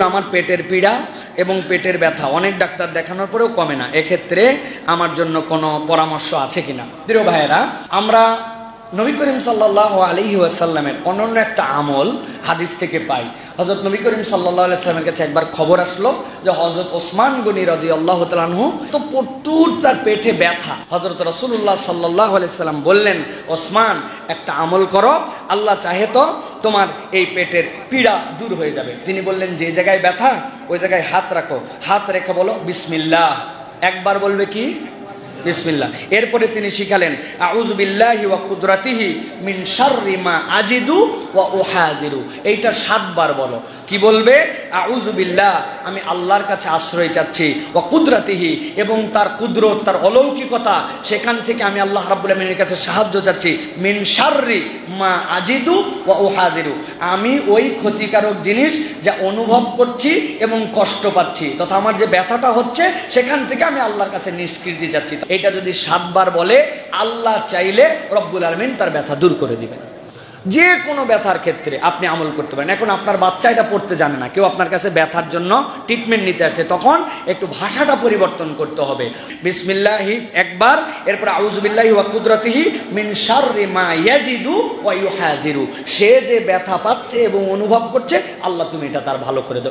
আমার পেটের পীড়া এবং পেটের ব্যথা, অনেক ডাক্তার দেখানোর পরেও কমে না। এক্ষেত্রে আমার জন্য কোনো পরামর্শ আছে কিনা? প্রিয় ভাইয়েরা, আমরা নবী করিম সাল্লাহ আলহি ওয়াসাল্লামের অনন্য একটা আমল হাদিস থেকে পাই। হজরত নবী করিম সাল্লাহ আলাইস্লামের কাছে একবার খবর আসলো যে হজরত ওসমান গনি রদি আল্লাহ তালানহু তো প্রচুর তার পেটে ব্যথা। হজরত রসুল্লাহ সাল্লাহ আলাইসাল্লাম বললেন, ওসমান, একটা আমল করো, আল্লাহ চাহে তো তোমার এই পেটের পীড়া দূর হয়ে যাবে। তিনি বললেন, যে জায়গায় ব্যথা, ওই জায়গায় হাত রাখো। হাত রেখে বলো, বিসমিল্লাহ। একবার বলবে কি? বিসমিল্লাহ। এরপরে তিনি শিখালেন আউজবিল্লাহি ওয়া কুদরাতিহি মিন শাররি মা আজিদু ওয়া উহাজিরু। এইটা সাতবার বলো। কি বলবে? আউযু বিল্লাহ, আমি আল্লাহর কাছে আশ্রয় চাচ্ছি। ওয়া কুদরাতিহি, এবং তার কুদরত, তার অলৌকিকতা, সেখান থেকে আমি আল্লাহ রাব্বুল আমিনের কাছে সাহায্য চাচ্ছি। মিন শাররি মা আজিদু ওয়া উহাজিরু। আমি ওই ক্ষতিকারক জিনিস যা অনুভব করছি এবং কষ্ট পাচ্ছি, তথা আমার যে ব্যথাটা হচ্ছে, সেখান থেকে আমি আল্লাহর কাছে নিষ্কৃতি যাচ্ছি এটা যদি সাতবার বলে, আল্লাহ চাইলে রব্বুল আলমিন তার ব্যথা দূর করে দিবেন। যে কোনো ব্যথার ক্ষেত্রে আপনি আমল করতে পারেন। এখন আপনার বাচ্চা এটা পড়তে জানে না। কেউ আপনার কাছে ব্যথার জন্য ট্রিটমেন্ট নিতে আসছে, তখন একটু ভাষাটা পরিবর্তন করতে হবে। বিসমিল্লাহি একবার, এরপর আউজবিল্লাহি ওয়া কুদরতিহি মিন শাররি মা ইয়াজিদু ওয়া ইউহাজিরু। সে যে ব্যথা পাচ্ছে এবং অনুভব করছে, আল্লাহ তুমি এটা তার ভালো করে দাও।